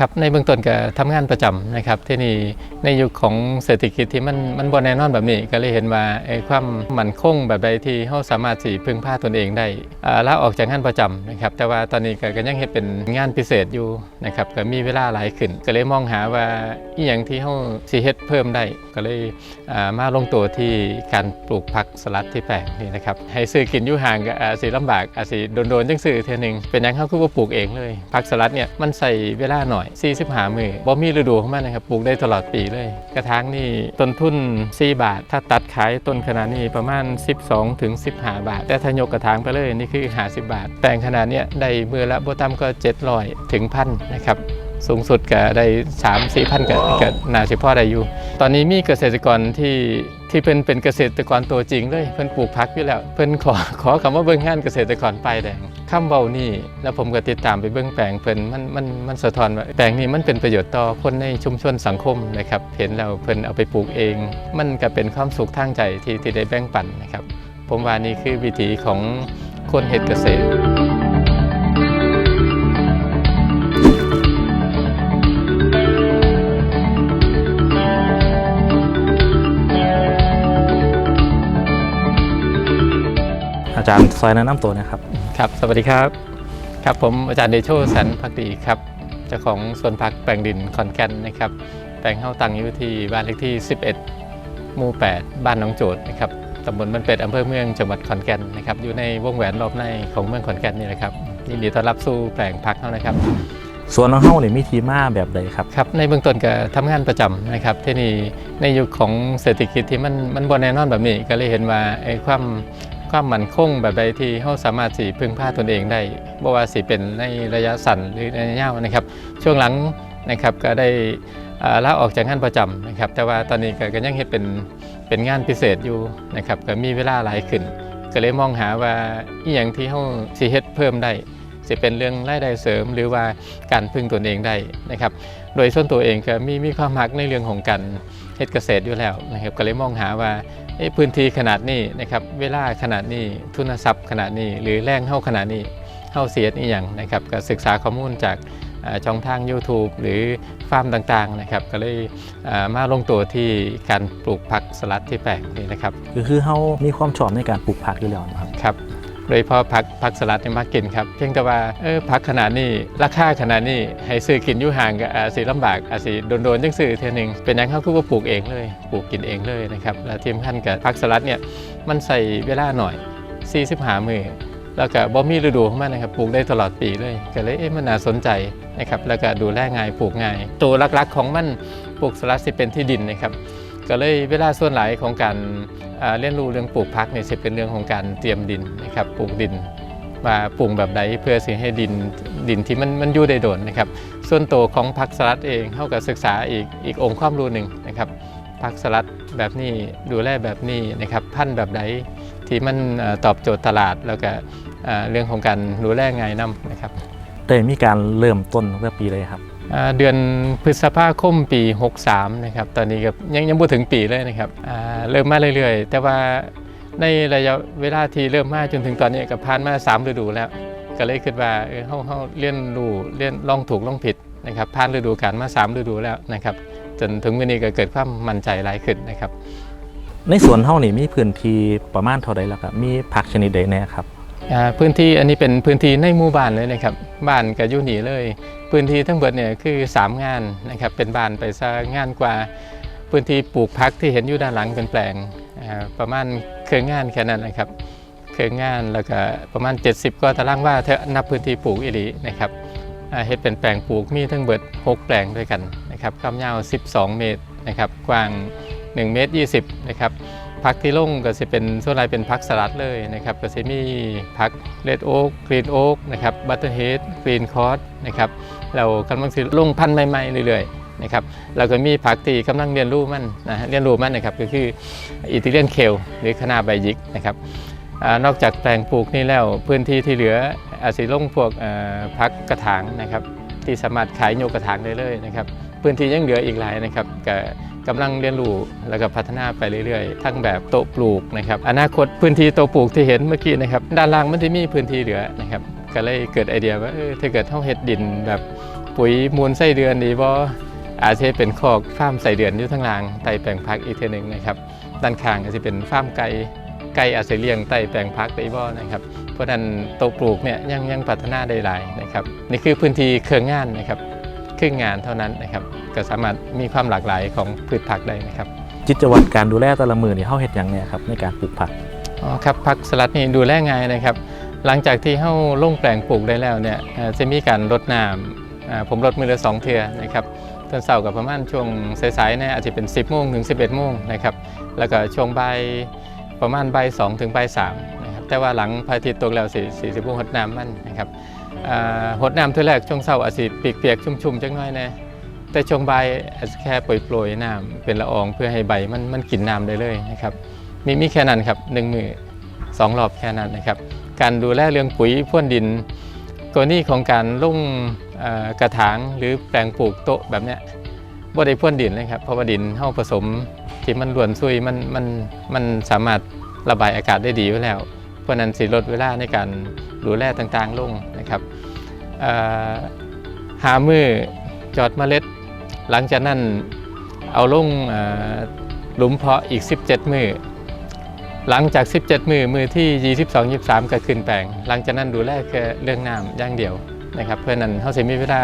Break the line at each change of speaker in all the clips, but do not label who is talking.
ครับในเบื้องต้นก็ทำงานประจำนะครับที่นี่ในยุคของเศรษฐกิจที่มันมันบ่แน่นอนแบบนี้ก็เลยเห็นว่าไอ้ความมั่นคงแบบใดที่เราสามารถสิพึ่งพาตนเองได้อ่าลาออกจากงานประจำนะครับแต่ว่าตอนนี้ก็กยังเฮ็ดเป็นงานพิเศษอยู่นะครับก็มีเวลาหลายขึ้น ก็เลยมองหาว่าอีหยังที่เราสิเฮ็ดเพิ่มได้ ก็เลยอ่ามาลงตัวที่การปลูกผักสลัดที่แปลงนี่นะครับให้ซื้อกินอยู่ห่างก็อาจสิลำบากอาจสิโดนๆจังซื้อเทื่อนึงเป็นหยังเขาคือว่าปลูกเองเลยผักสลัดเนี่ยมันใส่เวลาหน่อย45 มือบ่มีฤดูของมันนะครับปลูกได้ตลอดปีเลย กระถางนี่ต้นทุน 4 บาท ถ้าตัดขายต้นขนาดนี้ประมาณ 12ถึง15 บาท แต่ถ้ายกกระถางไปเลยนี่คือ 50 บาท แปลงขนาดเนี้ยได้มือละบ่ต่ำก็ 700ถึงพันนะครับสูงสุดก็ได้3 4พันก็ก็น่าสิพ่อได้อยู่ ตอนนี้มีเกษตรกรที่ที่เป็นเป็นเกษตรกรตัวจริงเลย เพิ่นปลูกพักอยู่แล้ว เพิ่นขอขอคำว่าเบิ่งงานเกษตรกรป้ายแดง คำเบานี่แล้วผมก็ติดตามไปเบิ่งแปลงเพิ่นมันมันมันสะท้อนว่าแปลงนี้มันเป็นประโยชน์ต่อคนในชุมชนสังคมนะครับเห็นแล้วเพิ่นเอาไปปลูกเอง มันก็เป็นความสุขทางใจที่ที่ได้แบ่งปันนะครับ ผมว่านี่คือวิถีของคนเฮ็ดเกษตร
อาจารย์ซอยแนะนำตัวนะครับ
ครับ สวัสดีครับ ครับผมอาจารย์เดโชสันพักดีครับ เจ้าของสวนพักแปลงดินขอนแก่นนะครับ แปลงเข้าตังอยู่ที่บ้านเลขที่ 11 หมู่ 8 บ้านหนองโจดนะครับ ตำบลมันเป็ดอำเภอเมืองจังหวัดขอนแก่นนะครับ อยู่ในวงแหวนรอบในของเมืองขอนแก่นนี่แหละครับ ยินดีต้อนรับสู่แปลงพักเขานะครับ
ส่วนของเฮานี่มีทีมาแบบใดครับ
ครับ ในเบื้องต้นก็ทำงานประจำนะครับ ที่นี่ในยุคของเศรษฐกิจที่มันมันบ่แน่นอนแบบนี้ ก็เลยเห็นว่าไอ้ความ ความมั่นคงแบบใดที่เราสามารถสิพึ่งพาตนเองได้บ่ว่าสิเป็นในระยะสั้นหรือในระยะยาวนะครับ ช่วงหลังนะครับก็ได้ลาออกจากงานประจำนะครับ แต่ว่าตอนนี้ก็กยังเฮ็ดเป็นเป็นงานพิเศษอยู่นะครับก็มีเวลาหลายขึ้น ก็เลยมองหาว่าอีหยังที่เราสิเฮ็ดเพิ่มได้สิเป็นเรื่องรายได้เสริมหรือว่าการพึ่งตนเองได้นะครับ โดยส่วนตัวเองก็มีมีความมักในเรื่องของการเฮ็ดเกษตรอยู่แล้วนะครับ ก็เลยมองหาว่า พื้นที่ขนาดนี้นะครับเวลาขนาดนี้ทุนทรัพย์ขนาดนี้ หรือแรงเท่าขนาดนี้เท่าเสียอีหยังนะครับก็ศึกษาข้อมูลจากอ่าช่องทาง YouTube หรือฟาร์มต่างๆนะครับก็เลยอ่ามาลงตัวที่การปลูกผักสลัดที่แปลงนี้นะครับ
คือคือเฮามีความชอบในการปลูกผักอยู่แล้วนะครับ
ครับ โดยเฉพาะผักผักสลัดเนี่ยมากินครับ เพียงแต่ว่าเออผักขนาดนี้ราคาขนาดนี้ให้ซื้อกินอยู่ห่างก็อาสิลำบากอาสิโดนๆจังซื้อเท่อหนึงเป็นหยังเขาคือว่าปลูกเองเลย ปลูกกินเองเลยนะครับแล้วที่สำคัญกับผักสลัดเนี่ยมันใส่เวลาหน่อย 45มือแล้วก็บ่มีฤดูของมันนะครับปลูกได้ตลอดปีเลยก็เลยเอ๊ะมันน่าสนใจนะครับแล้วก็ดูแลง่ายปลูกง่าย ตัวลักๆของมันปลูกสลัดสิเป็นที่ดินนะครับ ก็เลยเวลาส่วนหลายของการเรียนรู้เรื่องปลูกพักเนี่ยจะเป็นเรื่องของการเตรียมดินนะครับปลูกดินว่าปลูกแบบใดเพื่อสิให้ดินดินที่มันมันยู่ได้โดนนะครับ ส่วนตัวของผักสลัดเองเข้ากับศึกษาอีกอีกองค์ความรู้หนึ่งนะครับผักสลัดแบบนี้ดูแลแบบนี้นะครับพันธุ์แบบใดที่มันตอบโจทย์ตลาดแล้วก็เรื่องของการดูแลไงนํนะครับ
ได้มีการเริ่มต้นตั้งแต่ปีเลยครับ
เดือนพฤษภาคมปี 63 นะครับ ตอนนี้ก็ยังยังบ่ถึงปีเลยนะครับเริ่มมาเรื่อยๆ แต่ว่าในระยะเวลาที่เริ่มมาจนถึงตอนนี้ก็ผ่านมา 3 ฤดูแล้ว ก็เลยคิดว่าเออเฮาเฮาเรียนรู้เรียนลองถูกลองผิดนะครับผ่านฤดูกาลมา 3 ฤดูแล้วนะครับจนถึงวันนี้ก็เกิดความมั่นใจหลายขึ้นนะครับ
ในสวนเฮานี่มีพื้นที่ประมาณเท่าใดแล้วครับมีผักชนิดใดแน่ครับ
พื้นที่อันนี้เป็นพื้นที่ในหมู่บ้านเลยนะครับบ้านกับยู่นี่เลย พื้นที่ทั้งหมดเนี่ยคือ 3 งานนะครับเป็นบ้านไปซะงานกว่าพื้นที่ปลูกพักที่เห็นอยู่ด้านหลังเป็นแปลงประมาณเครืองงานแค่นั้นนะครับเครืองงานแล้วก็ประมาณ 70 ก็ตารางว่าถ้านับพื้นที่ปลูกอีหลีนะครับเฮ็ดเป็นแปลงปลูกมีทั้งเบิด 6 แปลงด้วยกันนะครับความยาว 12 เมตรนะครับกว้าง 1 เมตร 20นะครับ พักที่ลงก็จะเป็นส่วนใหญ่เป็นพักสลัดเลยนะครับก็จะมีพักเลดโอ๊กกรีนโอ๊กนะครับบัตเตอร์เฮดกรีนคอร์สนะครับเรากำลังสิลงพันธุ์ใหม่ๆเรื่อยๆนะครับเราก็มีพักที่กำลังเรียนรู้มันนะเรียนรู้มันนะครับก็คืออิตาเลียนเคลหรือคณะใบยิกนะครับอนอกจากแปลงปลูกนี่แล้วพื้นที่ที่เหลืออาจสิลงพวกพักกระถางนะครับที่สามารถขายโยกกระถางได้เลยนะครับ พื้นที่ยังเหลืออีกหลายนะครับก็กำลังเรียนรู้แล้วก็พัฒนาไปเรื่อยๆ ทั้งแบบโต๊ะปลูกนะครับ อนาคตพื้นที่โต๊ะปลูกที่เห็นเมื่อกี้นะครับ ด้านล่างมันจะมีพื้นที่เหลือนะครับก็เลยเกิดไอเดียว่าเออถ้าเกิดเท่าเห็ดดินแบบปุ๋ยมูลไส้เดือนดีบ่อาจจะเป็นคอกฟาร์มไส้เดือนอยู่ทั้งหลางใต้แปลงพักอีกทอหนึ่งนะครับด้านข้างก็จจะเป็นฟาร์มไก่ไก่อาจจะเลี้ยงใต้แปลงพักได้บ่นะครับเพราะนั้นโตวปลูกเนี่ยยังยังพัฒนาได้หลายนะครับนี่คือพื้นที่เครื่องงานนะครับ ครึ่งงานเท่านั้นนะครับก็สามารถมีความหลากหลายของพืชผักได้นะครับ
จิตวัตรการดูแลแต่ละมือนี่เฮาเฮ็ดหยังเนี่ยครับในการปลูกผัก
อ๋อครับผักสลัดนี่ดูแลง่ายนะครับ หลังจากที่เข้าลงแปลงปลูกได้แล้วเนี่ยเอ่อจะมีการรดน้ำอ่าผมรดมือละสองเทือนะครับตอนเสาร์กับประมาณช่วงสายๆเนี่ยอาจจะเป็น 10โมงถึง 11โมงนะครับแล้วก็ช่วงบ่ายประมาณบ่ายสองถึงบ่ายสามนะครับแต่ว่าหลังพระอาทิตย์ตกแล้วสี่สิบโมงหดน้ำมันนะครับ หดน้ำเทือแรกช่วงเสาร์อาจจะเปียกๆ ชุ่มๆจังน้อยนะแต่ช่วงบ่ายอาจจะแค่โปรยๆน้ำเป็นละอองเพื่อให้ใบมันมันกินน้ำได้เลยนะครับมีมีแค่นั้นครับหนึ่งมือสองรอบแค่นั้นนะครับ การดูแลเรื่องปุ๋ยพ่นดินกรณีของการลงเอ่อกระถางหรือแปลงปลูกโต๊ะแบบเนี้ยบ่ได้พ่นดินเลยครับเพราะว่าดินเฮาผสมที่มันล้วนซุยมันมันมันสามารถระบายอากาศได้ดีอยู่แล้ว เพราะนั้นสิลดเวลาในการดูแลต่างๆลง นะครับหามือจอดเมล็ด หลังจากนั้นเอาลงเอ่อหลุมเพาะอีก 17 มือหลังจาก 17 มือมือที่ 22 23 ก็ขึ้นแปลง หลังจากนั้นดูแลแค่เรื่องน้ำอย่างเดียวนะครับ เพื่อนั้นเขาสิมีเวลา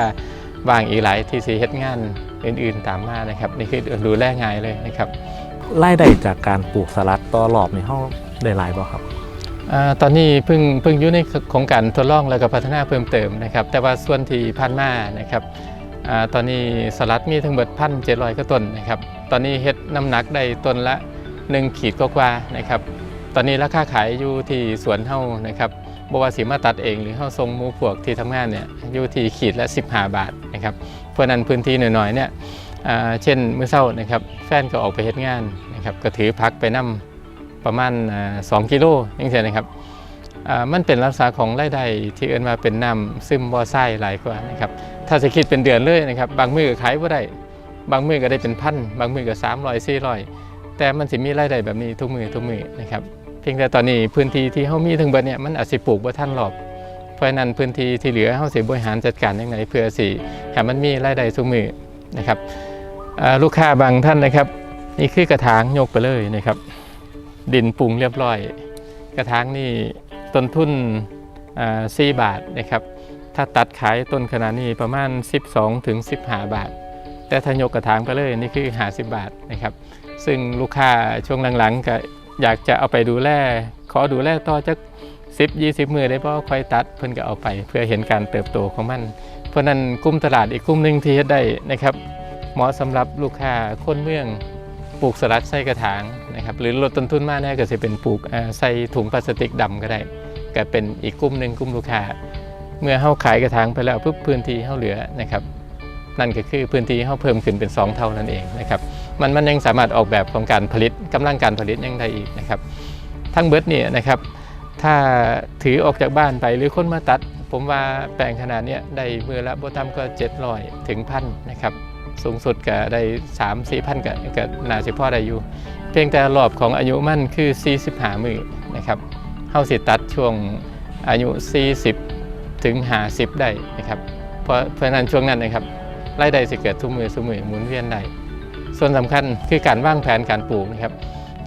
ว่างอีกหลายที่สิเฮ็ดงานอื่นๆตามมานะครับนี่คือดูแลง่ายเลยนะครับ
รายได้จากการปลูกสลัดต่อรอบนี่เฮาได้หลายบ่ครับ
ตอนนี้เพิ่งเพิ่งอยู่ในของการทดลองแล้วก็พัฒนาเพิ่มเติมนะครับ แต่ว่าส่วนที่พันมานะครับอตอนนี้สลัดมีทั้งหมดพันเจ็ดร้อยก็ต้นนะครับ ตอนนี้เฮ็ดน้ำหนักได้ต้นละ1ขีดกว่าๆนะครับ ตอนนี้ราคาขายอยู่ที่สวนเฮานะครับบว่าสิมาตัดเองหรือเฮาส่งมูพวกที่ทำงานเนี่ยอยู่ที่ขีดละ 15 บาทนะครับเพราะฉะนั้นพื้นที่หน่อยๆเนี่ยเช่นมื้อเช้านะครับ แฟนก็ออกไปเฮ็ดงานนะครับก็ถือพักไปนํ ประมาณอ่า2กิโลอย่างเช่นนะครับมันเป็นลักษณะของรายได้ที่เอิ้นว่าเป็นน้ำซึมบ่อไส้หลายกว่านะครับถ้าจะคิดเป็นเดือนเลยนะครับ บางมือก็ขายบ่ได้ บางมือก็ได้เป็นพันบางมื้อก็300 400แต่มันสิมีรายได้แบบนี้ทุกมือทุกมือนะครับเพียงแต่ตอนนี้พื้นที่ที่เฮามีทั้งเบิดเนี่ยมันอาจสิปลูกบ่ทันรอบเพราะนั้นพื้นที่ที่เหลือเฮาสิบริหารจัดการยังไงเพื่อสิให้มันมีรายได้ทุกมือนะครับลูกค้าบางท่านนะครับ นี่คือกระถางยกไปเลยนะครับ ดินปรุงเรียบร้อย กระถางนี่ต้นทุนอ่บาทนะครับ ถ้าตัดขายต้นขนาดนี้ประมาณ 12ถึง15 บาท แต่ถ้ายกกระถางไปเลยนี่คือ 50 บาทนะครับ ซึ่งลูกค้าช่วงหลังๆก็อยากจะเอาไปดูแล ขอดูแลต่อจัก10 20 มือได้เพราะค่อยตัดเพิ่นก็เอาไปเพื่อเห็นการเติบโตของมัน เพราะนั้นกลุ่มตลาดอีกกลุ่มหนึ่งที่ได้นะครับ เหมาะสำหรับลูกค้าคนเมือง ปลูกสลัดใส่กระถางนะครับหรือลดต้นทุนมากแน่ก็จะเป็นปลูกใส่ถุงพลาสติกดำก็ได้ก็เป็นอีกกลุ่มหนึ่งกลุ่มลูกค้าเมื่อเฮาขายกระถางไปแล้วปุ๊บพื้นที่เฮาเหลือนะครับนั่นก็คือพื้นที่เฮาเพิ่มขึ้นเป็น 2 เท่านั่นเองนะครับมันมันยังสามารถออกแบบของการผลิตกำลังการผลิตยังได้อีกนะครับทั้งเบิร์ดเนี่ยนะครับถ้าถือออกจากบ้านไปหรือคนมาตัด ผมว่าแปลงขนาดเนี้ยได้มือละบ่ต่ำก็700ถึงพันนะครับ สูงสุดก็ได้3 4พันก็ก็น่าสิพอได้อยู่ เพียงแต่รอบของอายุมั่นคือ45มือนะครับเฮาสิตัดช่วงอายุ 40 ถึง 50 ได้นะครับ เพราะเพราะนั้นช่วงนั้นนะครับรายได้สิเกิดทุกมือทุกมือหมุนเวียนได้ส่วนสำคัญคือการวางแผนการปลูกนะครับ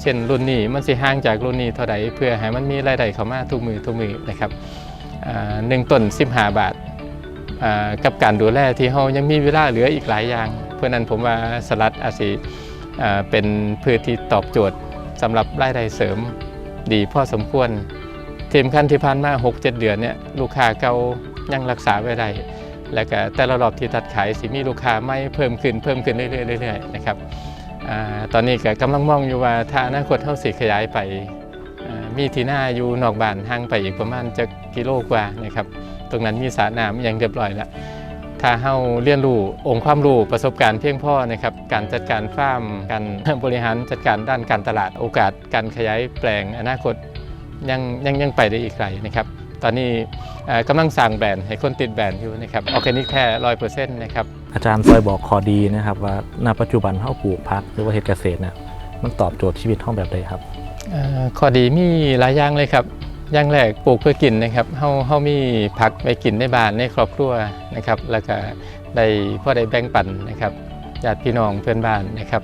เช่นรุ่นนี้มันสิห่างจากรุ่นนี้เท่าใดเพื่อให้มันมีรายได้เข้ามาทุกมือทุกมือนะครับหนึ่งต้น15 บาทอ่า กับการดูแลที่เฮายังมีเวลาเหลืออีกหลายอย่าง เพราะนั้นผมว่าสลัดอาจสิเป็นพืชที่ตอบโจทย์สำหรับรายได้เสริมดีพอสมควรเทีมขั้นที่ผ่านมา 6-7 เดือนเนี่ยลูกค้าเก่ายังรักษาไว้ได้แล้วก็แต่ละรอบที่ตัดขายสิมีลูกค้าไม่เพิ่มขึ้นเพิ่มขึ้นเรื่อยๆๆนะครับอตอนนี้ก็กำลังมองอยู่ว่าถ้าอนาคตเท่าสิขยายไปมีทีหน้าอยู่นอกบ้านห่างไปอีกประมาณจะกิโลกว่านะครับ ตรงนั้นมีสระน้ำอย่างเรียบร้อยแล้วถ้าเฮาเรียนรู้องค์ความรู้ประสบการณ์เพียงพอนะครับการจัดการฟาร์มการบริหารจัดการด้านการตลาดโอกาส การขยายแปลงอนาคตยังยังยังไปได้อีกไกลนะครับตอนนี้เอ่อกำลังสร้างแบรนด์ให้คนติดแบรนด์อยู่นะครับออร์แกนิกแค่ร้อยเปอร์เซ็นต์นะครับ
อาจารย์ซอยบอกข้อดีนะครับว่าณปัจจุบันเฮาปลูกผักหรือว่าเฮ็ดเกษตรเนี่ยมันตอบโจทย์ชีวิตเฮาแบบใดครับ
เอ่อข้อดีมีหลายอย่างเลยครับ อย่างแรกปลูกเพื่อกินนะครับเฮาเฮามีผักไปกินในบ้านในครอบครัวนะครับ แล้วก็ได้พ่อได้แบ่งปันนะครับญาติพี่น้องเพื่อนบ้านนะครับ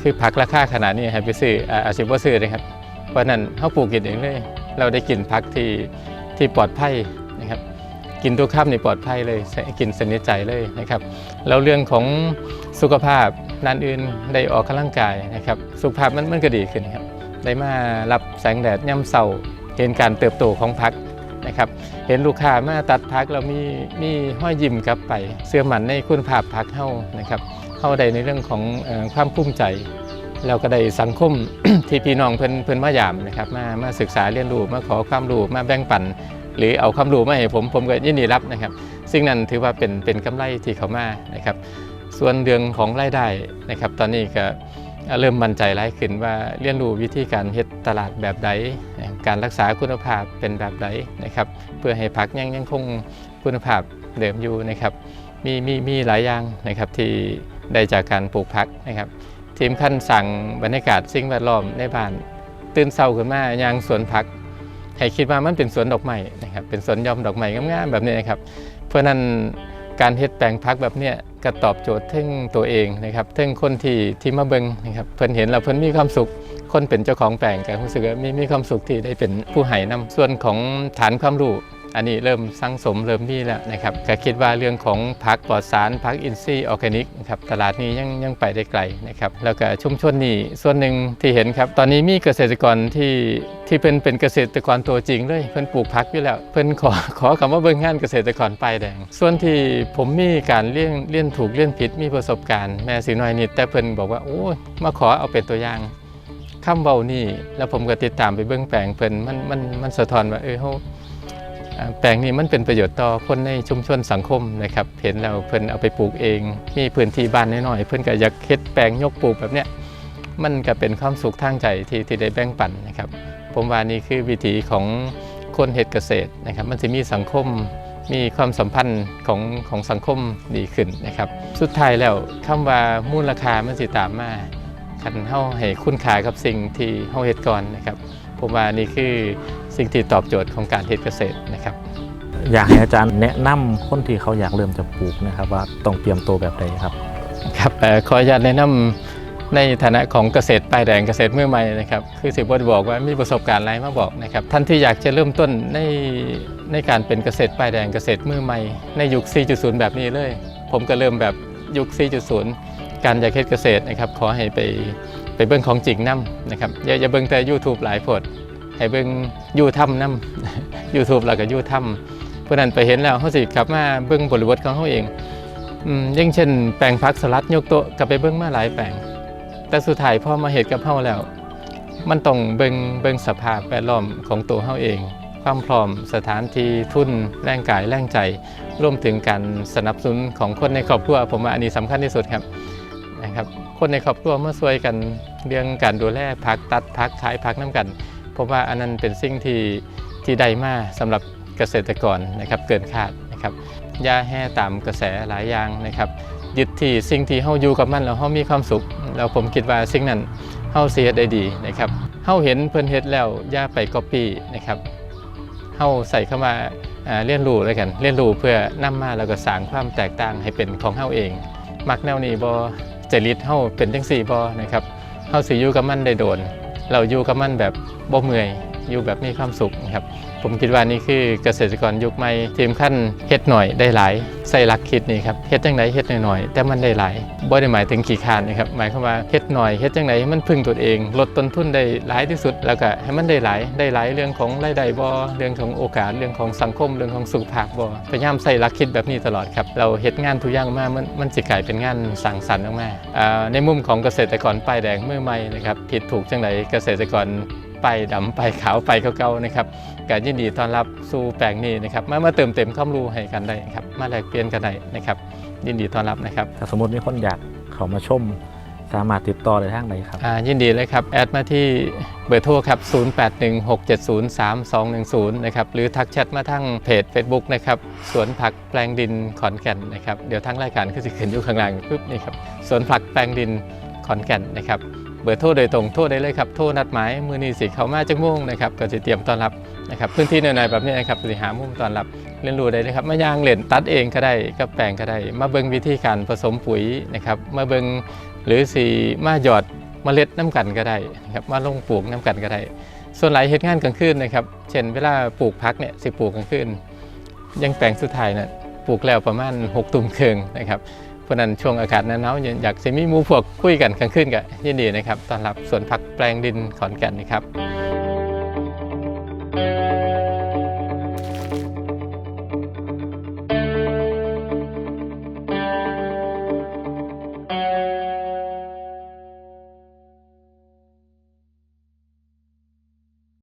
คือผักราคาขนาดนี้ให้ไปซื้ออาอาจจะบ่ซื้อเลยครับ เพราะนั้นเขาปลูกกินเองเลย เราได้กินผักที่ที่ปลอดภัยนะครับ กินทุกคำนี่ปลอดภัยเลยกินสนิทใจเลยนะครับแล้วเรื่องของสุขภาพนันอื่นได้ออกกำลังกายนะครับ สุขภาพมันมันก็ดีขึ้นครับได้มารับแสงแดดย่ำเสา เห็นการเติบโตของพักนะครับเห็นลูกค้ามาตัดพักเรามีมีห้อยยิ้มกลับไป เสื้อหมันในคุณภาพพักเฮานะครับเฮาได้ในเรื่องของอความภูมิใจแล้วก็ได้สังคมที่พี่น้องเพิ่นเพิ่นมายามนะครับมามาศึกษาเรียนรู้มาขอความรู้มาแบ่งปัน หรือเอาความรู้มาให้ผมผมก็ยินดีรับนะครับ ซึ่งนั้นถือว่าเป็นเป็นกำไรที่เขามานะครับ ส่วนเรื่องของรายได้นะครับ ตอนนี้ก็ เริ่มมั่นใจหลายขึ้นว่าเรียนรู้วิธีการเฮ็ดตลาดแบบใด การรักษาคุณภาพเป็นแบบใดนะครับ เพื่อให้พักยังยังคงคุณภาพเดิมอยู่นะครับ มีมีมีหลายอย่างนะครับที่ได้จากการปลูกพักนะครับ ทีมขั้นสั่งบรรยากาศสิ่งแวดล้อมในบ้าน ตื่นเช้าขึ้นมายางสวนผักให้คิดว่ามันเป็นสวนดอกไม้นะครับเป็นสวนยอมดอกไม้งามๆแบบนี้นะครับ เพราะฉะนั้นการเฮ็ดแปลงพักแบบเนี้ย ก็ตอบโจทย์ถึงตัวเองนะครับถึงคนที่ที่มาเบิงนะครับเพิ่นเห็นแล้วเพิ่นมีความสุข คนเป็นเจ้าของแปลงก็รู้สึกว่ามีมีความสุขที่ได้เป็นผู้ให้นำส่วนของฐานความรู้ อันนี้เริ่มสร้างสมเริ่มมีแล้วนะครับก็คิดว่าเรื่องของผักปลอดสารผักอินทรีย์ออร์แกนิกนะครับตลาดนี้ยังยังไปได้ไกลนะครับแล้วก็ชุมชนนี้ส่วนหนึ่งที่เห็นครับ ตอนนี้มีเกษตรกรที่ที่เป็นเป็นเกษตรกรตัวจริงเลย เพิ่นปลูกผักอยู่แล้ว เพิ่นขอขอคำว่าเบิ่งงานเกษตรกรป้ายแดง ส่วนที่ผมมีการเลี้ยงเลี้ยนถูกเลี้ยนผิดมีประสบการณ์แม่สีน้อยนิดแต่เพิ่นบอกว่าโอ้มาขอเอาเป็นตัวอย่างคำเบานี่แล้วผมก็ติดตามไปเบิ่งแปลงเพิ่นมันมันมันสะท้อนว่าเออเฮาอ่า แปลงนี้มันเป็นประโยชน์ต่อคนในชุมชนสังคมนะครับเห็นแล้วเพิ่นเอาไปปลูกเอง มีพื้นที่บ้านน้อยๆเพิ่นก็อยากเฮ็ดแปลงยกปลูกแบบเนี้ยมันก็เป็นความสุขทางใจที่ที่ได้แบ่งปันนะครับ ผมว่านี่คือวิถีของคนเฮ็ดเกษตรนะครับ มันจะมีสังคมมีความสัมพันธ์ของของสังคมดีขึ้นนะครับ สุดท้ายแล้วคำว่ามูลค่ามันสิตามมาคันเฮาให้คุณค่ากับสิ่งที่เฮาเฮ็ดก่อนนะครับ ผมว่านี่คือ สิ่งที่ตอบโจทย์ของการเฮ็ดเกษตรนะครับ
อยากให้อาจารย์แนะนำคนที่เขาอยากเริ่มจะปลูกนะครับว่าต้องเตรียมตัวแบบใดครับ
ครับเอ่อขออนุญาตแนะนำในฐานะของเกษตรปลายแดงเกษตรมือใหม่นะครับคือสิบวบอกว่ามีประสบการณ์อะไรมาบอกนะครับท่านที่อยากจะเริ่มต้นในในการเป็นเกษตรปลายแดงเกษตรมือใหม่ ในยุค 4.0 แบบนี้เลย ผมก็เริ่มแบบยุค 4.0 การอยากเฮ็ดเกษตรนะครับขอให้ไปไปเบิ่งของจริงนํนะครับอย่าอย่าเบิ่งแต่ YouTube หลายโพด ให้เบิ่งยูทำนํ YouTube แล้วก็ยูทำเพราะนั้นไปเห็นแล้วเฮาสิกลับมาเบิ่งบริบทของเฮาเองอืมอย่างเช่น แปลงพักสลัดยกโต๊ะกลับไปเบิ้งมาหลายแปลง แต่สุดท้ายพอมาเหตุกับเฮาแล้ว มันต้องเบิ่งเบิ่งสภาพแวดล้อมของตัวเฮาเอง ความพร้อมสถานที่ทุนแรงกายแรงใจรวมถึงการสนับสนุนของคนในครอบครัวผมว่าอันนี้สำคัญที่สุดครับนะครับคนในครอบครัวมาช่วยกันเรื่องการดูแลพักตัดพักขายพักน้ำกัน ผมว่าอันนั้นเป็นสิ่งที่ที่ได้มาสำหรับเกษตรกรนะครับเกินคาดนะครับยาแห่ตามกระแสหลายอย่างนะครับยึดที่สิ่งที่เฮาอยู่กับมันแล้วเฮามีความสุข แล้วผมคิดว่าสิ่งนั้นเฮาเฮ็ดได้ดีนะครับเฮาเห็นเพิ่นเฮ็ดแล้วย่าไปก๊อปปี้นะครับเฮาใส่เข้ามาเรียนรู้แล้วกัน เรียนรู้เพื่อนำมาแล้วก็สร้างความแตกต่างให้เป็นของเฮาเอง มักแนวนี้บ่จริตเฮาเป็นจังซี่บ่นะครับเฮาสิอยู่กับมันได้โดน เราอยู่กับมันแบบบ่เมื่อยอยู่แบบมีความสุขนะครับ ผมคิดว่านี่คือเกษตรกรยุคใหม่ทีมขั้นเฮ็ดหน่อยได้หลายใส่หลักคิดนี่ครับเฮ็ดจังไดเฮ็ดหน่อยๆแต่มันได้หลายบ่ได้หมายถึงขี้คร้านนะครับหมายความว่าเฮ็ดหน่อยเฮ็ดจังไดให้มันพึ่งตัวเอง ลดต้นทุนได้หลายที่สุด แล้วก็ให้มันได้หลายได้หลายเรื่องของรายได้บ่เรื่องของโอกาสเรื่องของสังคมเรื่องของสุขภาพบ่พยายามใส่หลักคิดแบบนี้ตลอดครับเราเฮ็ดงานทุกอย่างมามันมันสิกลายเป็นงานสังสรรค์ออกมาอ่าในมุมของเกษตรกรป้ายแดงมือใหม่นะครับผิดถูกจังไดเกษตรกร ป้ายดำป้ายขาวป้ายเก่าๆนะครับการยินดีต้อนรับสู่แปลงนี้นะครับมามาเติมเต็มความรู้ให้กันได้ครับมาแลกเปลี่ยนกันได้นะครับยินดีต้อนรับนะครับ
ถ้าสมมติมีคนอยากเขามาชมสามารถติดต่อได้ทางใดครับ
อ่ายินดีเลยครับ แอดมาที่เบอร์โทรครับ 0816703210 นะครับ หรือทักแชทมาทางเพจ Facebook นะครับ สวนผักแปลงดินขอนแก่นนะครับ เดี๋ยวทั้งรายการก็จะขึ้นอยู่ข้างล่างปุ๊บนี่ครับ สวนผักแปลงดินขอนแก่นนะครับ เบอร์โทรโดยตรงโทรได้เลยครับโทรนัดหมายมือนีสิเขามาจังม่งนะครับก็จะเตรียมต้อนรับนะครับพื้นที่หน่อยๆแบบนี้นะครับสิหามุมตอนรับเรียนรู้ได้เลยครับมายางเหรียญตัดเองก็ได้กับแปลงก็ได้ มาเบิ่งวิธีการผสมปุ๋ยนะครับมาเบิ่งหรือสีมาหยอดเมล็ดน้ำกันก็ได้นะครับมาลงปลูกน้ำกันก็ได้ ส่วนหลายเหตุงานกลางคืนนะครับเช่นเวลาปลูกพักเนี่ยสิปลูกกลางคืนยังแปลงสุดท้ายนะปลูกแล้วประมาณ6ตุ่มเคืองนะครับ เพราะนั้นช่วงอากาศหนาวๆอยากสิมีมูพวกคุยกันกลางคืนก็ยินดีนะครับต้อนรับสวนผักแปลงดินขอนแก่นนะครับ